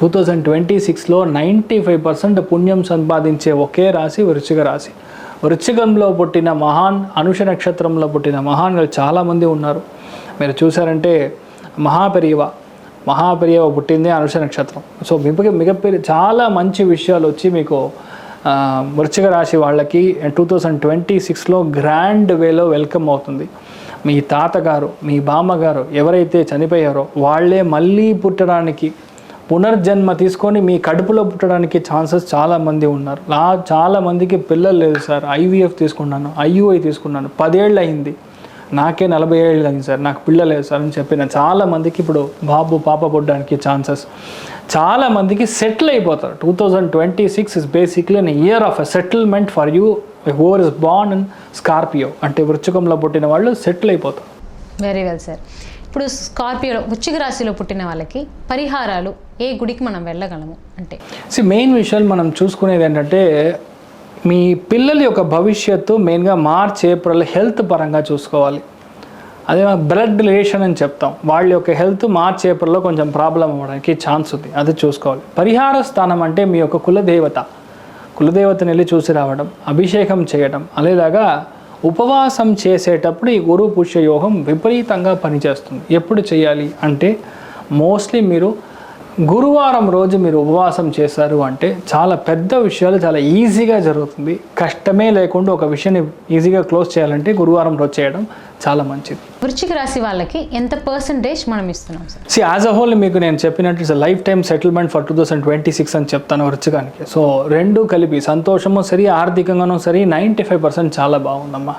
Two thousand twenty సిక్స్లో ninety five percent పుణ్యం సంపాదించే ఒకే రాశి వృశ్చిక రాశి. వృశ్చికంలో పుట్టిన మహాన్ అనుష నక్షత్రంలో పుట్టిన మహాన్లు చాలామంది ఉన్నారు. మీరు చూసారంటే మహాపెరియవ మహాపెరియవ పుట్టిందే అనుష నక్షత్రం. సో మిగ మిగపెరి చాలా మంచి విషయాలు వచ్చి మీకు వృశ్చిక రాశి వాళ్ళకి టూ థౌజండ్ ట్వంటీ సిక్స్లో గ్రాండ్ వేలో వెల్కమ్ అవుతుంది. మీ తాతగారు మీ బామ్మగారు ఎవరైతే చనిపోయారో వాళ్ళే మళ్ళీ పుట్టడానికి పునర్జన్మ తీసుకొని మీ కడుపులో పుట్టడానికి ఛాన్సెస్ చాలా మంది ఉన్నారు. నా చాలా మందికి పిల్లలు లేదు సార్. ఐవీఎఫ్ తీసుకున్నాను ఐయుఐ తీసుకున్నాను. పదేళ్ళు అయింది. నాకే నలభై ఏళ్ళు అయింది సార్. నాకు పిల్లలు లేదు సార్ అని చెప్పిన చాలా మందికి ఇప్పుడు బాబు పాప పుట్టడానికి ఛాన్సెస్. చాలా మందికి సెటిల్ అయిపోతారు. Two thousand twenty six is basically an year of a settlement for you who're is born in Scorpio అంటే వృచ్చకంలో పుట్టిన వాళ్ళు సెటిల్ అయిపోతారు. వెరీ వెల్ సార్ ఇప్పుడు స్కార్పియోలో వృచ్చిక రాశిలో పుట్టిన వాళ్ళకి పరిహారాలు ఏ గుడికి మనం వెళ్ళగలము అంటే? సి మెయిన్ విషయాలు మనం చూసుకునేది ఏంటంటే మీ పిల్లల యొక్క భవిష్యత్తు మెయిన్గా మార్చ్ ఏప్రిల్ హెల్త్ పరంగా చూసుకోవాలి. అదే బ్లడ్ రిలేషన్ అని చెప్తాం. వాళ్ళ యొక్క హెల్త్ మార్చ్ ఏప్రిల్లో కొంచెం ప్రాబ్లం అవ్వడానికి ఛాన్స్ ఉంది. అది చూసుకోవాలి. పరిహార స్థానం అంటే మీ యొక్క కులదేవత. కులదేవతని వెళ్ళి చూసి రావడం అభిషేకం చేయడం అలాగా ఉపవాసం చేసేటప్పుడు ఈ గురు పుష్య యోగం విపరీతంగా పనిచేస్తుంది. ఎప్పుడు చేయాలి అంటే మోస్ట్లీ మీరు గురువారం రోజు మీరు ఉపవాసం చేశారు అంటే చాలా పెద్ద విషయాలు చాలా ఈజీగా జరుగుతుంది. కష్టమే లేకుండా ఒక విషయాన్ని ఈజీగా క్లోజ్ చేయాలంటే గురువారం రోజు చేయడం చాలా మంచిది. వృశ్చిక రాశి వాళ్ళకి ఎంత పర్సంటేజ్ మనం ఇస్తున్నాం sir? See as a whole మీకు నేను చెప్పినట్టు it's life time settlement for two thousand twenty six అని చెప్తాను వృచ్చికానికి సో రెండు కలిపి సంతోషము సరి ఆర్థికంగానూ సరి నైంటీ ఫైవ్ పర్సెంట్ చాలా బాగుందమ్మా.